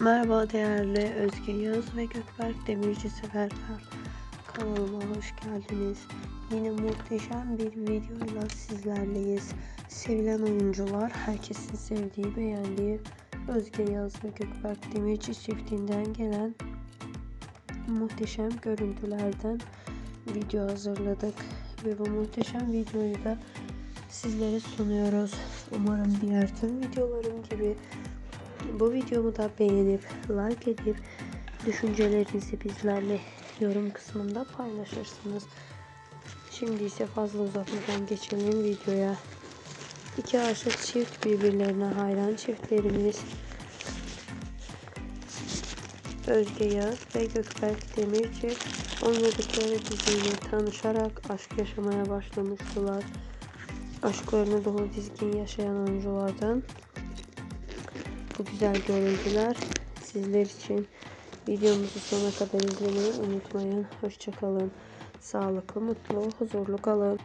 Merhaba değerli Özge Yağız ve Gökberk Demirci severler. Kanalıma hoş geldiniz. Yine muhteşem bir videoyla sizlerleyiz. Sevilen oyuncular, herkesin sevdiği, beğendiği Özge Yağız ve Gökberk Demirci çiftinden gelen muhteşem görüntülerden video hazırladık. Ve bu muhteşem videoyu da sizlere sunuyoruz. Umarım diğer tüm videolarım gibi bu videomu da beğenip like edip düşüncelerinizi bizlerle yorum kısmında paylaşırsınız. Şimdi ise fazla uzatmadan geçelim videoya. İki aşık çift birbirlerine hayran çiftlerimiz Özge Yağız ve Gökberk Demirci oynadıkları diziyle tanışarak aşk yaşamaya başlamıştılar. Aşklarını dolu dizgin yaşayan oyunculardan bu güzel görüntüler sizler için. Videomuzu sona kadar izlemeyi unutmayın. Hoşçakalın. Sağlıklı, mutlu, huzurlu kalın.